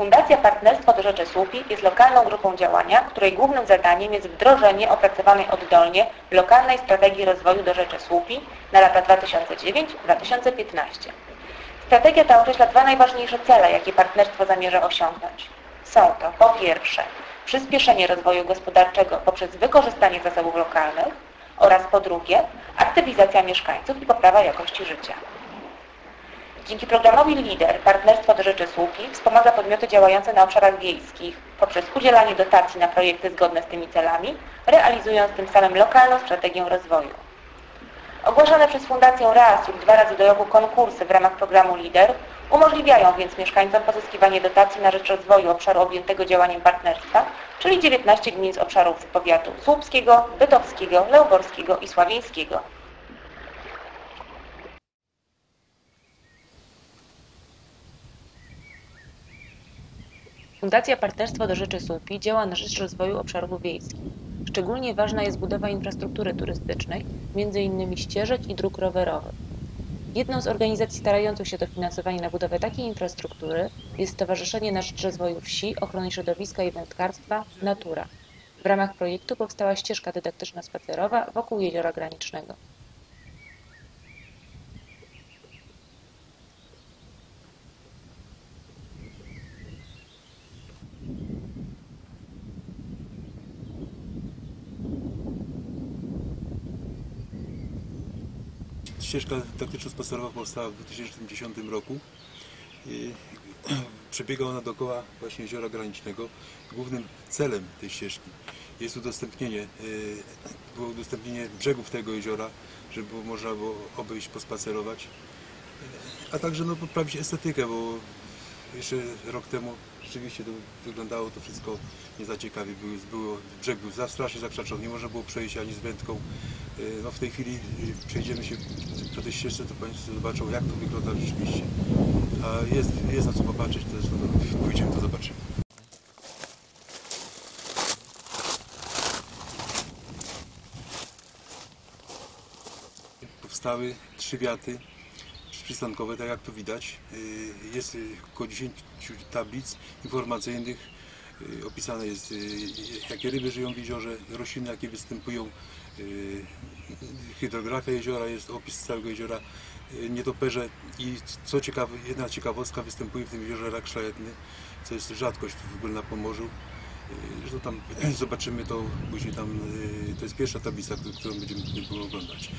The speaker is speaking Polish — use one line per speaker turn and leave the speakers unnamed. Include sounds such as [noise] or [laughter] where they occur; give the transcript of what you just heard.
Fundacja Partnerstwo do Rzeczy Słupi jest lokalną grupą działania, której głównym zadaniem jest wdrożenie opracowanej oddolnie lokalnej strategii rozwoju do Rzeczy Słupi na lata 2009-2015. Strategia ta określa dwa najważniejsze cele, jakie partnerstwo zamierza osiągnąć. Są to po pierwsze przyspieszenie rozwoju gospodarczego poprzez wykorzystanie zasobów lokalnych oraz po drugie aktywizacja mieszkańców i poprawa jakości życia. Dzięki programowi LIDER Partnerstwo do Rzeczy Słupi wspomaga podmioty działające na obszarach wiejskich poprzez udzielanie dotacji na projekty zgodne z tymi celami, realizując tym samym lokalną strategię rozwoju. Ogłaszane przez Fundację raz lub dwa razy do roku konkursy w ramach programu LIDER umożliwiają więc mieszkańcom pozyskiwanie dotacji na rzecz rozwoju obszaru objętego działaniem partnerstwa, czyli 19 gmin z obszarów powiatu słupskiego, bytowskiego, leoborskiego i sławieńskiego. Fundacja Partnerstwo do Rzeczy Słupi działa na rzecz rozwoju obszarów wiejskich. Szczególnie ważna jest budowa infrastruktury turystycznej, m.in. ścieżek i dróg rowerowych. Jedną z organizacji starających się dofinansowanie na budowę takiej infrastruktury jest Stowarzyszenie na Rzecz Rozwoju Wsi, Ochrony Środowiska i Wędkarstwa Natura. W ramach projektu powstała ścieżka dydaktyczno-spacerowa wokół Jeziora Granicznego.
Ścieżka taktyczno-spacerowa powstała w 2010 roku. [clears throat] Przebiega ona dookoła właśnie jeziora granicznego. Głównym celem tej ścieżki jest udostępnienie, y, było udostępnienie brzegów tego jeziora, żeby można było obejść, pospacerować, a także no, poprawić estetykę, bo jeszcze rok temu rzeczywiście to wyglądało to wszystko nie za ciekawie. Było, brzeg był za strasznie zakrzaczony, nie można było przejść ani z wędką. Y, No w tej chwili y, przejdziemy się po tej ścieżce, to Państwo zobaczą jak to wygląda rzeczywiście. A jest, jest na co popatrzeć, to jest, no, pójdziemy to zobaczymy. Powstały trzy wiaty przystankowe, tak jak tu widać. Y, Jest y, około 10 tablic informacyjnych. Y, Opisane jest, jakie ryby żyją w jeziorze, rośliny, jakie występują, hydrografia jeziora, jest opis całego jeziora, nietoperze i co ciekawe, jedna ciekawostka, występuje w tym jeziorze rak szlachetny, co jest rzadkość w ogóle na Pomorzu. Zresztą tam [clears throat] zobaczymy to później tam, to jest pierwsza tablica, którą będziemy oglądać.